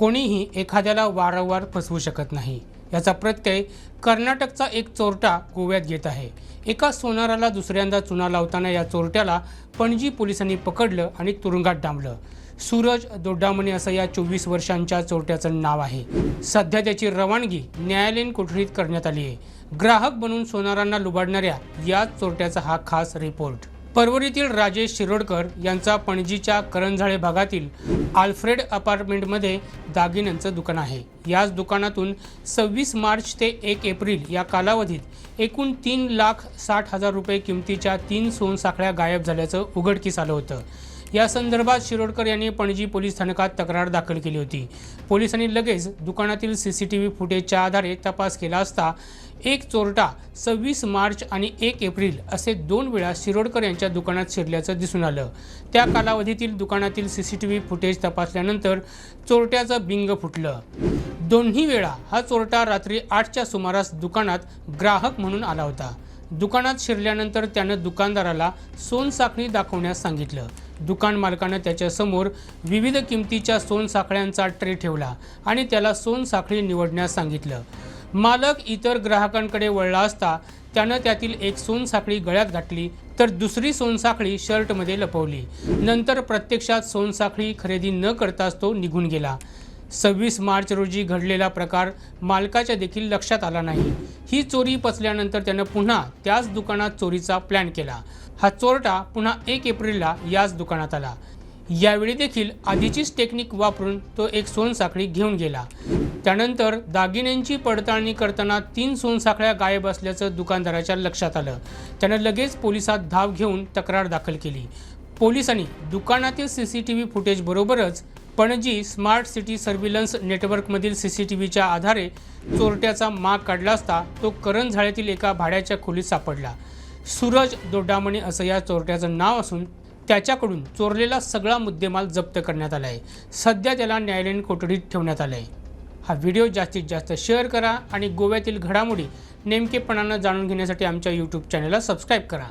कोणीही एखाद्याला वारंवार फसवू शकत नाही. याचा प्रत्यय कर्नाटकचा एक चोरटा गोव्यात घेत आहे. एका सोनाराला दुसऱ्यांदा चुना लावताना या चोरट्याला पणजी पोलिसांनी पकडलं आणि तुरुंगात डांबलं. सूरज दोड्डामणी असं या चोवीस वर्षांच्या चोरट्याचं नाव आहे. सध्या त्याची रवानगी न्यायालयीन कोठडीत करण्यात आली आहे. ग्राहक बनून सोनारांना लुबाडणाऱ्या या चोरट्याचा हा खास रिपोर्ट. परवरीतील राजेश शिरोडकर यांचा पणजीच्या करंजाळे भागातील आल्फ्रेड अपार्टमेंटमध्ये दागिन्यांचं दुकान आहे. याच दुकानातून सव्वीस मार्च ते एक एप्रिल या कालावधीत एकूण तीन लाख साठ हजार रुपये किमतीच्या तीन सोनसाखळ्या गायब झाल्याचं उघडकीस आलं होतं. या संदर्भात शिरोडकर यांनी पणजी पोलीस स्थानकात तक्रार दाखल केली होती. पोलिसांनी लगेच दुकानातील सी सी टी व्ही फुटेजच्या आधारे तपास केला असता एक चोरटा सव्वीस मार्च आणि एक एप्रिल असे दोन वेळा शिरोडकर यांच्या दुकानात शिरल्याचं दिसून आलं. त्या कालावधीतील दुकानातील C C T V footage तपासल्यानंतर चोरट्याचं बिंग फुटलं. दोन्ही वेळा हा चोरटा रात्री आठच्या सुमारास दुकानात ग्राहक म्हणून आला होता. दुकानात शिरल्यानंतर त्यानं दुकानदाराला सोनसाखळी दाखवण्यास सांगितलं. दुकान मालकानं त्याच्यासमोर विविध किमतीच्या सोनसाखळ्यांचा ट्रे ठेवला आणि त्याला सोनसाखळी निवडण्यास सांगितलं. मालक इतर ग्राहकांकडे वळला असता त्यानं त्यातील एक सोनसाखळी गळ्यात घातली तर दुसरी सोनसाखळी शर्टमध्ये लपवली. नंतर प्रत्यक्षात सोनसाखळी खरेदी न करताच तो निघून गेला. सव्वीस मार्च रोजी घडलेला प्रकार मालकाच्या देखील लक्षात आला नाही. ही चोरी पचल्यानंतर त्यानं पुन्हा त्याच दुकानात चोरीचा प्लॅन केला. हा चोरटा पुन्हा एक एप्रिलला याच दुकानात आला. यावेळी देखील आधीचीच टेक्निक वापरून तो एक सोनसाखळी घेऊन गेला. त्यानंतर दागिन्यांची पडताळणी करताना तीन सोनसाखळ्या गायब असल्याचं दुकानदाराच्या लक्षात आलं. त्यानं लगेच पोलिसात धाव घेऊन तक्रार दाखल केली. पोलिसांनी दुकानातील C C T V footage बरोबरच पणजी स्मार्ट सिटी सर्व्हिलन्स नेटवर्कमधील सी सी टी व्हीच्या आधारे चोरट्याचा माग काढला असता तो करंजाळ्यातील एका भाड्याच्या खोलीत सापडला. सूरज दोड्डामणे असं या चोरट्याचं नाव असून त्याच्याकडून चोरलेला सगळा मुद्देमाल जप्त करण्यात आला आहे सध्या त्याला न्यायालयीन कोठडीत ठेवण्यात आलं आहे हा व्हिडिओ जास्तीत जास्त शेअर करा आणि गोव्यातील घडामोडी नेमकेपणानं जाणून घेण्यासाठी आमच्या यूट्यूब चॅनलला सबस्क्राईब करा.